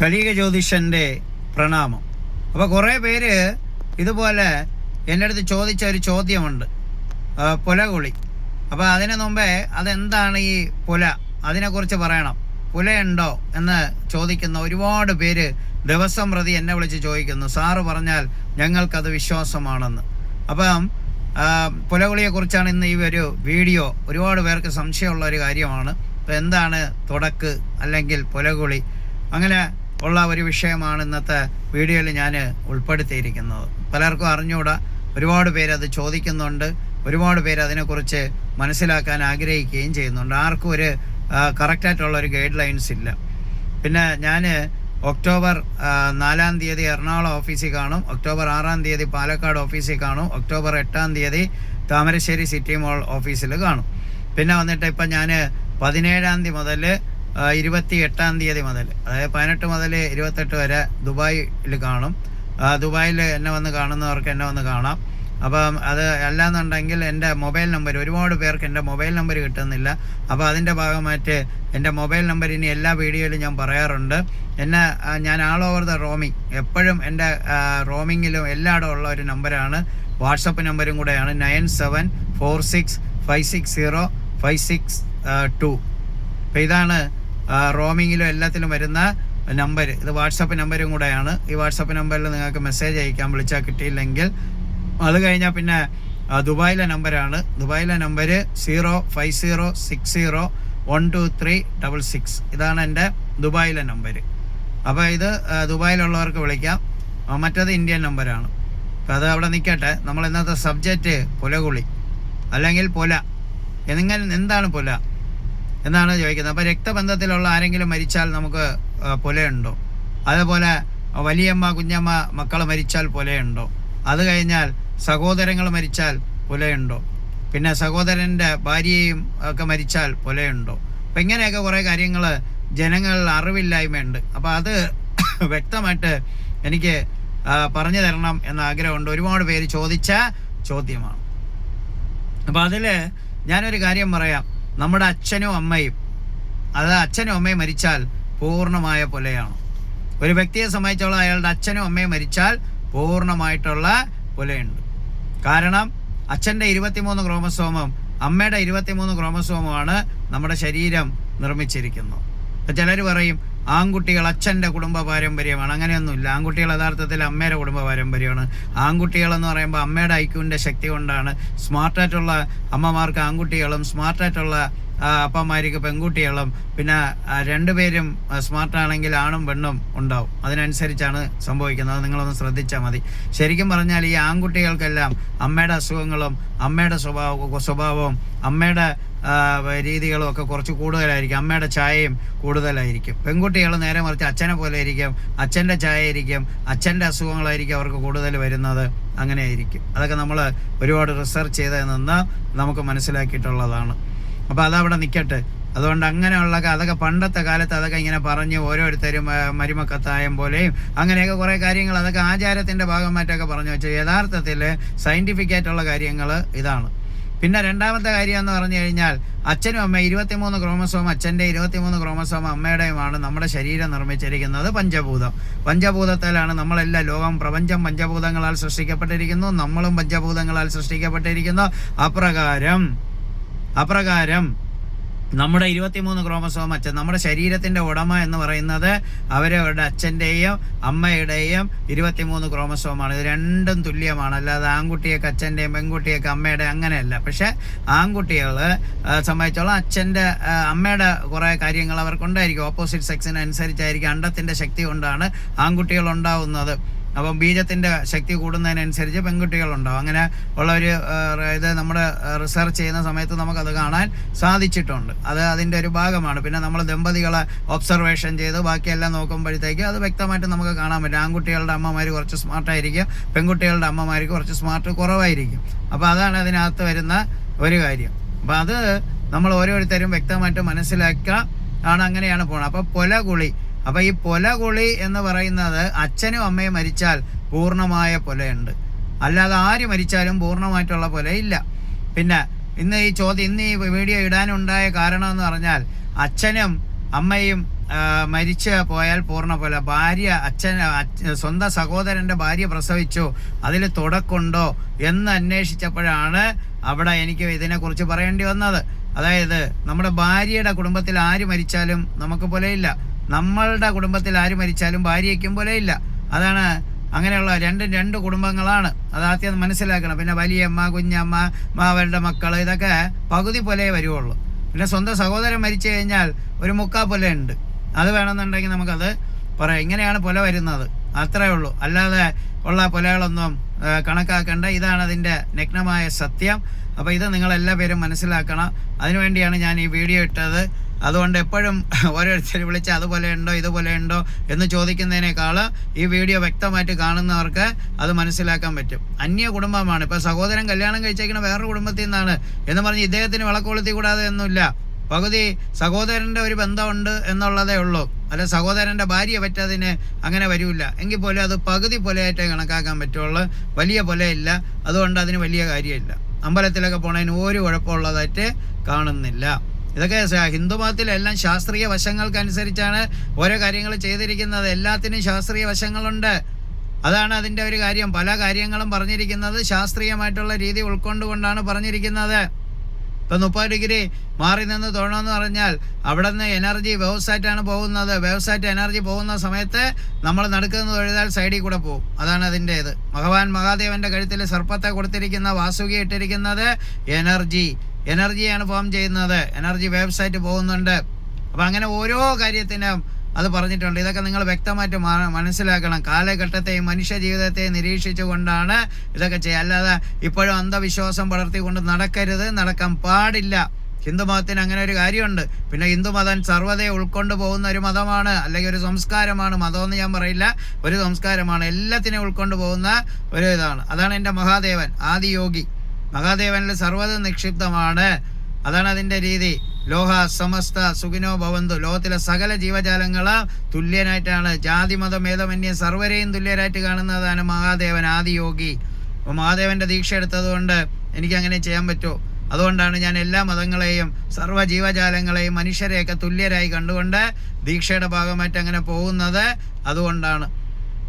കലിക ജ്യോതിഷന്റെ പ്രണാമം. അപ്പോൾ കുറേ പേര് ഇതുപോലെ എന്റെ അടുത്ത് ചോദിച്ച ഒരു ചോദ്യമുണ്ട്. പുലകുളി. അപ്പോൾ അതിന് മുമ്പേ അതെന്താണ് ഈ പുല? അതിനെക്കുറിച്ച് പറയണം. പുലയുണ്ടോ എന്ന് ചോദിക്കുന്ന ഒരുപാട് പേര് ദിവസം പ്രതി എന്നെ വിളിച്ച് ചോദിക്കുന്നു. സാറ് പറഞ്ഞാൽ ഞങ്ങൾക്കത് വിശ്വാസമാണെന്ന്. അപ്പം പുലകുളിയെക്കുറിച്ചാണ് ഇന്ന് ഈ ഒരു വീഡിയോ. ഒരുപാട് പേർക്ക് സംശയമുള്ള ഒരു കാര്യമാണ്. അപ്പോൾ എന്താണ് തുടക്ക് അല്ലെങ്കിൽ പുലകുളി? അങ്ങനെ ഉള്ള ഒരു വിഷയമാണ് ഇന്നത്തെ വീഡിയോയിൽ ഞാൻ ഉൾപ്പെടുത്തിയിരിക്കുന്നത്. പലർക്കും അറിഞ്ഞുകൂടാ ഒരുപാട് പേര് അത് ചോദിക്കുന്നുണ്ട് ഒരുപാട് പേര് അതിനെക്കുറിച്ച് മനസ്സിലാക്കാൻ ആഗ്രഹിക്കുകയും ചെയ്യുന്നുണ്ട്. ആർക്കും ഒരു കറക്റ്റായിട്ടുള്ള ഒരു ഗൈഡ് ലൈൻസ് ഇല്ല. പിന്നെ ഞാൻ ഒക്ടോബർ നാലാം തീയതി എറണാകുളം ഓഫീസിൽ കാണും ഒക്ടോബർ ആറാം തീയതി പാലക്കാട് ഓഫീസിൽ കാണും ഒക്ടോബർ എട്ടാം തീയതി താമരശ്ശേരി സിറ്റി മോൾ ഓഫീസിൽ കാണും. പിന്നെ വന്നിട്ട് ഇപ്പം ഞാൻ പതിനേഴാം തീയതി മുതൽ ഇരുപത്തി എട്ടാം തീയതി മുതൽ അതായത് പതിനെട്ട് മുതൽ ഇരുപത്തെട്ട് വരെ ദുബായിൽ കാണും. ദുബായിൽ എന്നെ വന്ന് കാണുന്നവർക്ക് എന്നെ വന്ന് കാണാം. അപ്പം അത് അല്ലാന്നുണ്ടെങ്കിൽ എന്റെ മൊബൈൽ നമ്പർ ഒരുപാട് പേർക്ക് എന്റെ മൊബൈൽ നമ്പർ കിട്ടുന്നില്ല. അപ്പോൾ അതിന്റെ ഭാഗമായിട്ട് എന്റെ മൊബൈൽ നമ്പർ ഇനി എല്ലാ വീഡിയോയിലും ഞാൻ പറയാറുണ്ട്. എന്നെ ഞാൻ ആൾ ഓവർ ദ റോമിങ് എപ്പോഴും എന്റെ റോമിങ്ങിലും എല്ലായിടും ഉള്ള ഒരു നമ്പരാണ്. വാട്സപ്പ് നമ്പരും കൂടെയാണ് nine seven four six five six zero five six two. അപ്പോൾ ഇതാണ് റോമിങ്ങിലും എല്ലാത്തിലും വരുന്ന നമ്പർ ഇത് വാട്സപ്പ് നമ്പരും കൂടെയാണ്. ഈ വാട്സപ്പ് നമ്പറിൽ നിങ്ങൾക്ക് മെസ്സേജ് അയക്കാം വിളിച്ചാൽ കിട്ടിയില്ലെങ്കിൽ. അത് കഴിഞ്ഞാൽ പിന്നെ ദുബായിലെ നമ്പരാണ്. ദുബായിലെ number zero five zero six zero one two three double six. ഇതാണ് എന്റെ ദുബായിലെ നമ്പർ അപ്പോൾ ഇത് ദുബായിലുള്ളവർക്ക് വിളിക്കാം. മറ്റത് ഇന്ത്യൻ നമ്പരാണ്. അപ്പോൾ അത് അവിടെ നിൽക്കട്ടെ. നമ്മൾ ഇന്നത്തെ സബ്ജക്റ്റ് പുലകുളി അല്ലെങ്കിൽ പുല. എന്തെങ്കിലും എന്താണ് പുല? എന്നാണ് ചോദിക്കുന്നത്. അപ്പോൾ രക്തബന്ധത്തിലുള്ള ആരെങ്കിലും മരിച്ചാൽ നമുക്ക് പുലയുണ്ടോ? അതേപോലെ വലിയമ്മ കുഞ്ഞമ്മ മക്കൾ മരിച്ചാൽ പുലയുണ്ടോ? അത് കഴിഞ്ഞാൽ സഹോദരങ്ങൾ മരിച്ചാൽ പുലയുണ്ടോ? പിന്നെ സഹോദരന്റെ ഭാര്യയും ഒക്കെ മരിച്ചാൽ പുലയുണ്ടോ? അപ്പം ഇങ്ങനെയൊക്കെ കുറേ കാര്യങ്ങൾ ജനങ്ങളിൽ അറിവില്ലായ്മയുണ്ട്. അപ്പോൾ അത് വ്യക്തമായിട്ട് എനിക്ക് പറഞ്ഞു തരണം എന്ന ആഗ്രഹമുണ്ട്. ഒരുപാട് പേര് ചോദിച്ച ചോദ്യമാണ്. അപ്പോൾ അതിൽ ഞാനൊരു കാര്യം പറയാം. നമ്മുടെ അച്ഛനും അമ്മയും അത് അച്ഛനും അമ്മയും മരിച്ചാൽ പൂർണമായ പുലയാണ് ഒരു വ്യക്തിയെ സംബന്ധിച്ചോളം അയാളുടെ അച്ഛനും അമ്മയും മരിച്ചാൽ പൂർണമായിട്ടുള്ള പുലയുണ്ട് കാരണം അച്ഛന്റെ ഇരുപത്തിമൂന്ന് ക്രോമസോമും അമ്മയുടെ ഇരുപത്തിമൂന്ന് ക്രോമസോമുമാണ് നമ്മുടെ ശരീരം നിർമ്മിച്ചിരിക്കുന്നത്. ചിലർ പറയും ആൺകുട്ടികൾ അച്ഛന്റെ കുടുംബ പാരമ്പര്യമാണ്. അങ്ങനെയൊന്നുമില്ല. ആൺകുട്ടികൾ യഥാർത്ഥത്തിൽ അമ്മയുടെ കുടുംബ പാരമ്പര്യമാണ്. ആൺകുട്ടികളെന്ന് പറയുമ്പോൾ അമ്മയുടെ ഐക്യുവിന്റെ ശക്തി കൊണ്ടാണ് സ്മാർട്ടായിട്ടുള്ള അമ്മമാർക്ക് ആൺകുട്ടികളും സ്മാർട്ടായിട്ടുള്ള അപ്പന്മാർക്ക് പെൺകുട്ടികളും പിന്നെ രണ്ടുപേരും സ്മാർട്ട് സ്മാർട്ടാണെങ്കിൽ ആണും പെണ്ണും ഉണ്ടാവും. അതിനനുസരിച്ചാണ് സംഭവിക്കുന്നത്. നിങ്ങളൊന്ന് ശ്രദ്ധിച്ചാൽ മതി. ശരിക്കും പറഞ്ഞാൽ ഈ ആൺകുട്ടികൾക്കെല്ലാം അമ്മയുടെ അസുഖങ്ങളും അമ്മയുടെ സ്വഭാവ സ്വഭാവവും അമ്മയുടെ രീതികളും ഒക്കെ കുറച്ച് കൂടുതലായിരിക്കും. അമ്മയുടെ ചായയും കൂടുതലായിരിക്കും. പെൺകുട്ടികൾ നേരെ മറിച്ച് അച്ഛനെ പോലെ ആയിരിക്കും അച്ഛന്റെ ചായ ആയിരിക്കും അച്ഛന്റെ അസുഖങ്ങളായിരിക്കും അവർക്ക് കൂടുതൽ വരുന്നത്. അങ്ങനെ ആയിരിക്കും അതൊക്കെ നമ്മൾ ഒരുപാട് റിസർച്ച് ചെയ്ത് നിന്ന് നമുക്ക് മനസ്സിലാക്കിയിട്ടുള്ളതാണ്. അപ്പോൾ അതവിടെ നിൽക്കട്ടെ അതുകൊണ്ട് അങ്ങനെയുള്ള അതൊക്കെ പണ്ടത്തെ കാലത്ത് അതൊക്കെ ഇങ്ങനെ പറഞ്ഞ് ഓരോരുത്തരും മരുമക്കത്തായം പോലെയും അങ്ങനെയൊക്കെ കുറേ കാര്യങ്ങൾ അതൊക്കെ ആചാരത്തിന്റെ ഭാഗമായിട്ടൊക്കെ പറഞ്ഞു വെച്ചു. യഥാർത്ഥത്തിൽ സയന്റിഫിക് ആയിട്ടുള്ള കാര്യങ്ങൾ ഇതാണ്. പിന്നെ രണ്ടാമത്തെ കാര്യം എന്ന് പറഞ്ഞു കഴിഞ്ഞാൽ അച്ഛനും അമ്മ ഇരുപത്തിമൂന്ന് ക്രോമസോം അച്ഛന്റെ ഇരുപത്തിമൂന്ന് ക്രോമസോം അമ്മയുടെയുമാണ് നമ്മുടെ ശരീരം നിർമ്മിച്ചിരിക്കുന്നത് പഞ്ചഭൂതം. പഞ്ചഭൂതത്തിലാണ് നമ്മളെല്ലാം ലോകം പ്രപഞ്ചം പഞ്ചഭൂതങ്ങളാൽ സൃഷ്ടിക്കപ്പെട്ടിരിക്കുന്നു നമ്മളും പഞ്ചഭൂതങ്ങളാൽ സൃഷ്ടിക്കപ്പെട്ടിരിക്കുന്നു. അപ്രകാരം അപ്രകാരം നമ്മുടെ ഇരുപത്തിമൂന്ന് ക്രോമസോം അച്ഛൻ നമ്മുടെ ശരീരത്തിന്റെ ഉടമ എന്ന് പറയുന്നത് അവരവരുടെ അച്ഛന്റെയും അമ്മയുടെയും ഇരുപത്തിമൂന്ന് ക്രോമസോമാണ് ഇത് രണ്ടും തുല്യമാണ്. അല്ലാതെ ആൺകുട്ടിയൊക്കെ അച്ഛന്റെയും പെൺകുട്ടിയൊക്കെ അമ്മയുടെ അങ്ങനെയല്ല. പക്ഷേ ആൺകുട്ടികൾ സംബന്ധിച്ചോളം അച്ഛന്റെ അമ്മയുടെ കുറേ കാര്യങ്ങൾ അവർക്കുണ്ടായിരിക്കും ഓപ്പോസിറ്റ് സെക്സിനനുസരിച്ചായിരിക്കും അണ്ടത്തിന്റെ ശക്തി കൊണ്ടാണ് ആൺകുട്ടികൾ ഉണ്ടാവുന്നത്. അപ്പം ബീജത്തിന്റെ ശക്തി കൂടുന്നതിനനുസരിച്ച് പെൺകുട്ടികളുണ്ടാവും. അങ്ങനെ ഉള്ള ഒരു ഇത് നമ്മൾ റിസർച്ച് ചെയ്യുന്ന സമയത്ത് നമുക്കത് കാണാൻ സാധിച്ചിട്ടുണ്ട്. അത് അതിന്റെ ഒരു ഭാഗമാണ്. പിന്നെ നമ്മൾ ദമ്പതികളെ ഒബ്സർവേഷൻ ചെയ്ത് ബാക്കിയെല്ലാം നോക്കുമ്പോഴത്തേക്ക് അത് വ്യക്തമായിട്ട് നമുക്ക് കാണാൻ പറ്റും. ആൺകുട്ടികളുടെ അമ്മമാർ കുറച്ച് സ്മാർട്ടായിരിക്കും. പെൺകുട്ടികളുടെ അമ്മമാർക്ക് കുറച്ച് സ്മാർട്ട് കുറവായിരിക്കും. അപ്പോൾ അതാണ് അതിനകത്ത് വരുന്ന ഒരു കാര്യം. അപ്പോൾ അത് നമ്മൾ ഓരോരുത്തരും വ്യക്തമായിട്ട് മനസ്സിലാക്കുക ആണ് അങ്ങനെയാണ് പോകുന്നത് അപ്പോൾ പൊലകുളി അപ്പൊ ഈ പൊലകുളി എന്ന് പറയുന്നത് അച്ഛനും അമ്മയും മരിച്ചാൽ പൂർണമായ പൊലയുണ്ട്. അല്ലാതെ ആര് മരിച്ചാലും പൂർണമായിട്ടുള്ള പൊലയില്ല. പിന്നെ ഇന്ന് ഈ ചോദ്യം ഇന്ന് ഈ വീഡിയോ ഇടാനുണ്ടായ കാരണം എന്ന് പറഞ്ഞാൽ അച്ഛനും അമ്മയും മരിച്ചു പോയാൽ പൂർണ പോലെ. ഭാര്യ അച്ഛൻ അച്ഛ- സ്വന്തം സഹോദരന്റെ ഭാര്യ പ്രസവിച്ചു. അതിൽ തുടക്കുണ്ടോ എന്ന് അന്വേഷിച്ചപ്പോഴാണ് അവിടെ എനിക്ക് ഇതിനെക്കുറിച്ച് പറയേണ്ടി വന്നത്. അതായത് നമ്മുടെ ഭാര്യയുടെ കുടുംബത്തിൽ ആര് മരിച്ചാലും നമുക്ക് പോലെയില്ല. നമ്മളുടെ കുടുംബത്തിൽ ആര് മരിച്ചാലും ഭാര്യയ്ക്കും പോലെ ഇല്ല. അതാണ് അങ്ങനെയുള്ള രണ്ടും രണ്ട് കുടുംബങ്ങളാണ്. അത് ആദ്യം മനസ്സിലാക്കണം. പിന്നെ വലിയമ്മ കുഞ്ഞമ്മ മാവരുടെ മക്കൾ ഇതൊക്കെ പകുതി പോലെ വരുവുള്ളൂ. പിന്നെ സ്വന്തം സഹോദരൻ മരിച്ചു കഴിഞ്ഞാൽ ഒരു മുക്കാ പോലെ ഉണ്ട്. അത് വേണമെന്നുണ്ടെങ്കിൽ നമുക്കത് പറയാം. ഇങ്ങനെയാണ് പുല വരുന്നത്. അത്രേ ഉള്ളൂ. അല്ലാതെ ഉള്ള പുലകളൊന്നും കണക്കാക്കേണ്ട. ഇതാണ് അതിന്റെ നഗ്നമായ സത്യം. അപ്പോൾ ഇത് നിങ്ങളെല്ലാ പേരും മനസ്സിലാക്കണം. അതിനുവേണ്ടിയാണ് ഞാൻ ഈ വീഡിയോ ഇട്ടത്. അതുകൊണ്ട് എപ്പോഴും ഓരോരുത്തർ വിളിച്ച് അതുപോലെ ഉണ്ടോ ഇതുപോലെ ഉണ്ടോ എന്ന് ചോദിക്കുന്നതിനേക്കാൾ ഈ വീഡിയോ വ്യക്തമായിട്ട് കാണുന്നവർക്ക് അത് മനസ്സിലാക്കാൻ പറ്റും. അന്യ കുടുംബമാണ്. ഇപ്പോൾ സഹോദരൻ കല്യാണം കഴിച്ചേക്കുന്ന വേറൊരു കുടുംബത്തിൽ നിന്നാണ് എന്ന് പറഞ്ഞ് ഇദ്ദേഹത്തിന് വിളക്കൊളുത്തി കൂടാതെ ഒന്നുമില്ല. പകുതി സഹോദരന്റെ ഒരു ബന്ധമുണ്ട് എന്നുള്ളതേ ഉള്ളൂ. അല്ല സഹോദരന്റെ ഭാര്യ പറ്റതിന് അങ്ങനെ വരില്ല എങ്കിൽ പോലും അത് പകുതി പോലെയായിട്ടേ കണക്കാക്കാൻ പറ്റുള്ളൂ. വലിയ പോലെയില്ല. അതുകൊണ്ട് അതിന് വലിയ കാര്യമില്ല. അമ്പലത്തിലൊക്കെ പോണതിന് ഒരു കുഴപ്പമുള്ളതായിട്ട് കാണുന്നില്ല. ഇതൊക്കെ ഹിന്ദുമതത്തിലെല്ലാം ശാസ്ത്രീയ വശങ്ങൾക്കനുസരിച്ചാണ് ഓരോ കാര്യങ്ങൾ ചെയ്തിരിക്കുന്നത്. എല്ലാത്തിനും ശാസ്ത്രീയ വശങ്ങളുണ്ട്. അതാണ് അതിന്റെ ഒരു കാര്യം. പല കാര്യങ്ങളും പറഞ്ഞിരിക്കുന്നത് ശാസ്ത്രീയമായിട്ടുള്ള രീതി ഉൾക്കൊണ്ടുകൊണ്ടാണ് പറഞ്ഞിരിക്കുന്നത്. ഇപ്പം മുപ്പത് ഡിഗ്രി മാറി നിന്ന് തൊഴണമെന്ന് പറഞ്ഞാൽ അവിടെ നിന്ന് എനർജി വ്യവസായിട്ടാണ് പോകുന്നത്. വ്യവസായിട്ട് എനർജി പോകുന്ന സമയത്ത് നമ്മൾ നടക്കുന്ന തൊഴുതാൽ സൈഡിൽ കൂടെ പോകും. അതാണ് അതിന്റെ ഇത്. ഭഗവാൻ മഹാദേവന്റെ കഴുത്തിൽ സർപ്പത്തെ കൊടുത്തിരിക്കുന്ന വാസുകി ഇട്ടിരിക്കുന്നത് എനർജി എനർജിയാണ് ഫോം ചെയ്യുന്നത്. എനർജി വെബ്സൈറ്റ് പോകുന്നുണ്ട്. അപ്പം അങ്ങനെ ഓരോ കാര്യത്തിനും അത് പറഞ്ഞിട്ടുണ്ട്. ഇതൊക്കെ നിങ്ങൾ വ്യക്തമായിട്ട് മനസ്സിലാക്കണം. കാലഘട്ടത്തെയും മനുഷ്യ ജീവിതത്തെയും നിരീക്ഷിച്ചുകൊണ്ടാണ് ഇതൊക്കെ ചെയ്യുക. അല്ലാതെ ഇപ്പോഴും അന്ധവിശ്വാസം വളർത്തിക്കൊണ്ട് നടക്കരുത് നടക്കാൻ പാടില്ല. ഹിന്ദുമതത്തിന് അങ്ങനെ ഒരു കാര്യമുണ്ട്. പിന്നെ ഹിന്ദുമതം സർവതയെ ഉൾക്കൊണ്ട് പോകുന്ന ഒരു മതമാണ് അല്ലെങ്കിൽ ഒരു സംസ്കാരമാണ്. മതമെന്ന് ഞാൻ പറയില്ല. ഒരു സംസ്കാരമാണ്. എല്ലാത്തിനെ ഉൾക്കൊണ്ട് പോകുന്ന ഒരു ഇതാണ്. അതാണ് എന്റെ മഹാദേവൻ ആദിയോഗി. മഹാദേവനിൽ സർവത നിക്ഷിപ്തമാണ്. അതാണ് അതിന്റെ രീതി. ലോഹ സമസ്ത സുഖിനോ ഭവന്തു. ലോകത്തിലെ സകല ജീവജാലങ്ങൾ തുല്യനായിട്ടാണ്. ജാതി മതം ഭേദമന്യേ സർവരെയും തുല്യരായിട്ട് കാണുന്നതാണ് മഹാദേവൻ ആദിയോഗി. അപ്പോൾ മഹാദേവന്റെ ദീക്ഷ എടുത്തതുകൊണ്ട് എനിക്ക് അങ്ങനെ ചെയ്യാൻ പറ്റുമോ അതുകൊണ്ടാണ് ഞാൻ എല്ലാ മതങ്ങളെയും സർവ ജീവജാലങ്ങളെയും മനുഷ്യരെയൊക്കെ തുല്യരായി കണ്ടുകൊണ്ട് ദീക്ഷയുടെ ഭാഗമായിട്ട് അങ്ങനെ പോകുന്നത്. അതുകൊണ്ടാണ്.